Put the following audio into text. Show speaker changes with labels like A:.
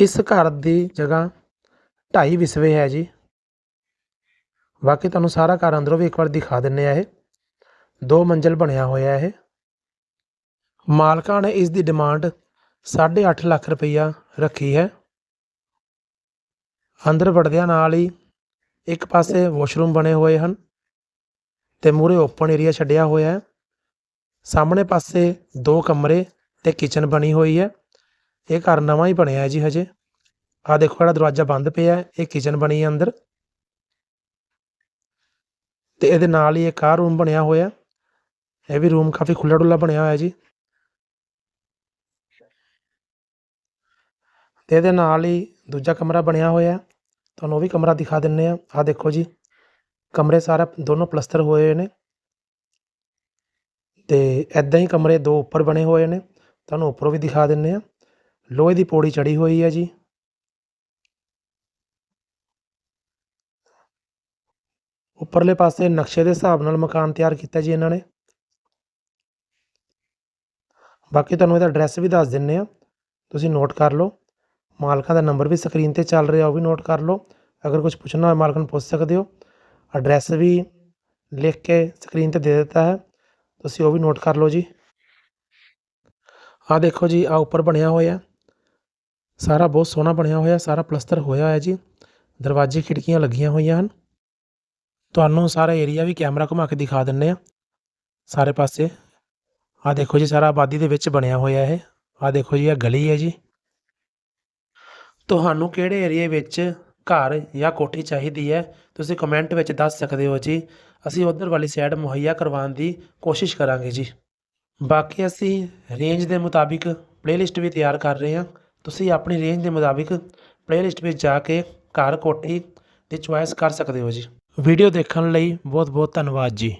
A: ਇਸ ਘਰ ਦੀ ਜਗ੍ਹਾ ਢਾਈ ਵਿਸਵੇ ਹੈ ਜੀ। ਬਾਕੀ ਤੁਹਾਨੂੰ ਸਾਰਾ ਘਰ ਅੰਦਰੋਂ ਵੀ ਇੱਕ ਵਾਰ ਦਿਖਾ ਦਿੰਨੇ ਆ ਇਹ। ਦੋ ਮੰਜ਼ਲ ਬਣਿਆ ਹੋਇਆ ਇਹ। ਮਾਲਕਾਂ ਨੇ ਇਸ ਦੀ ਡਿਮਾਂਡ 8.5 ਲੱਖ ਰੁਪਈਆ ਰੱਖੀ ਹੈ। ਅੰਦਰ ਵੜਦਿਆਂ ਨਾਲ ਹੀ ਇੱਕ ਪਾਸੇ ਵਾਸ਼ਰੂਮ ਬਣੇ ਹੋਏ ਹਨ ਤੇ ਮੂਰੇ ਓਪਨ ਏਰੀਆ ਛੱਡਿਆ ਹੋਇਆ ਹੈ। ਸਾਹਮਣੇ ਪਾਸੇ ਦੋ ਕਮਰੇ ਤੇ ਕਿਚਨ ਬਣੀ ਹੋਈ ਹੈ। ਇਹ ਘਰ ਨਵਾਂ ਹੀ ਬਣਿਆ ਹੈ ਜੀ ਹਜੇ। ਆ ਦੇਖੋ, ਜਿਹੜਾ ਦਰਵਾਜ਼ਾ ਬੰਦ ਪਿਆ ਹੈ, ਇਹ ਕਿਚਨ ਬਣੀ ਹੈ ਅੰਦਰ। ਤੇ ਇਹਦੇ ਨਾਲ ਹੀ ਇੱਕ ਆਹ ਰੂਮ ਬਣਿਆ ਹੋਇਆ ਇਹ ਵੀ ਰੂਮ ਕਾਫੀ ਖੁੱਲਾ ਡੁੱਲਾ ਬਣਿਆ ਹੋਇਆ ਜੀ। ਤੇ ਇਹਦੇ ਨਾਲ ਹੀ ਦੂਜਾ ਕਮਰਾ ਬਣਿਆ ਹੋਇਆ ਤੁਹਾਨੂੰ ਉਹ ਵੀ ਕਮਰਾ ਦਿਖਾ ਦਿੰਨੇ ਆ ਆ ਦੇਖੋ ਜੀ, ਕਮਰੇ ਸਾਰਾ ਦੋਨੋਂ ਪਲਸਤਰ ਹੋਏ ਹੋਏ ਨੇ। ਤੇ ਐਦਾਂ ਹੀ ਕਮਰੇ ਦੋ ਉੱਪਰ ਬਣੇ ਹੋਏ ਨੇ। ਤੁਹਾਨੂੰ ਉੱਪਰੋਂ ਵੀ ਦਿਖਾ ਦਿੰਨੇ ਆ ਲੋਹੇ ਦੀ ਪੌੜੀ ਚੜੀ ਹੋਈ ਹੈ ਜੀ। ਉੱਪਰਲੇ ਪਾਸੇ ਨਕਸ਼ੇ ਦੇ ਹਿਸਾਬ ਨਾਲ ਮਕਾਨ ਤਿਆਰ ਕੀਤਾ ਜੀ ਇਹਨਾਂ ਨੇ। ਬਾਕੀ ਤੁਹਾਨੂੰ ਇਹਦਾ ਐਡਰੈਸ ਵੀ ਦੱਸ ਦਿੰਨੇ ਆ। ਤੁਸੀਂ ਨੋਟ ਕਰ ਲਓ। ਮਾਲਕਾਂ ਦਾ ਨੰਬਰ ਵੀ ਸਕਰੀਨ ਤੇ ਚੱਲ ਰਿਹਾ, ਉਹ ਵੀ ਨੋਟ ਕਰ ਲਓ। ਅਗਰ ਕੁਝ ਪੁੱਛਣਾ ਹੋਵੇ ਮਾਲਕ ਨੂੰ ਪੁੱਛ ਸਕਦੇ ਹੋ। ਐਡਰੈਸ ਵੀ ਲਿਖ ਕੇ ਸਕਰੀਨ ਤੇ ਦੇ ਦਿੱਤਾ ਹੈ। ਤੁਸੀਂ ਉਹ ਵੀ ਨੋਟ ਕਰ ਲਓ ਜੀ। ਆ ਦੇਖੋ ਜੀ ਆ ਉੱਪਰ ਬਣਿਆ ਹੋਇਆ। ਸਾਰਾ ਬਹੁਤ ਸੋਹਣਾ ਬਣਿਆ ਹੋਇਆ, ਸਾਰਾ ਪਲਸਤਰ ਹੋਇਆ ਹੋਇਆ ਜੀ। ਦਰਵਾਜ਼ੇ ਖਿੜਕੀਆਂ ਲੱਗੀਆਂ ਹੋਈਆਂ ਹਨ। ਤੁਹਾਨੂੰ ਸਾਰਾ ਏਰੀਆ ਵੀ ਕੈਮਰਾ ਘੁਮਾ ਕੇ ਦਿਖਾ ਦਿੰਨੇ ਆ ਸਾਰੇ ਪਾਸੇ। ਆ ਦੇਖੋ ਜੀ, ਸਾਰਾ ਆਬਾਦੀ ਦੇ ਵਿੱਚ ਬਣਿਆ ਹੋਇਆ ਇਹ। ਆ ਦੇਖੋ ਜੀ ਇਹ ਗਲੀ ਹੈ ਜੀ। ਤੁਹਾਨੂੰ ਕਿਹੜੇ ਏਰੀਏ ਵਿੱਚ ਘਰ ਜਾਂ ਕੋਠੀ ਚਾਹੀਦੀ ਹੈ, ਤੁਸੀਂ ਕਮੈਂਟ ਵਿੱਚ ਦੱਸ ਸਕਦੇ ਹੋ ਜੀ। ਅਸੀਂ ਉਧਰ ਵਾਲੀ ਸਾਈਡ ਮੁਹੱਈਆ ਕਰਵਾਉਣ ਦੀ ਕੋਸ਼ਿਸ਼ ਕਰਾਂਗੇ ਜੀ। ਬਾਕੀ ਅਸੀਂ ਰੇਂਜ ਦੇ ਮੁਤਾਬਿਕ ਪਲੇਲਿਸਟ ਵੀ ਤਿਆਰ ਕਰ ਰਹੇ ਹਾਂ। ਤੁਸੀਂ ਆਪਣੀ ਰੇਂਜ ਦੇ ਮੁਤਾਬਿਕ ਪਲੇਲਿਸਟ ਵਿੱਚ ਜਾ ਕੇ ਘਰ ਕੋਠੀ ਦੀ ਚੁਆਇਸ ਕਰ ਸਕਦੇ ਹੋ ਜੀ। ਵੀਡੀਓ ਦੇਖਣ ਲਈ ਬਹੁਤ ਬਹੁਤ ਧੰਨਵਾਦ ਜੀ।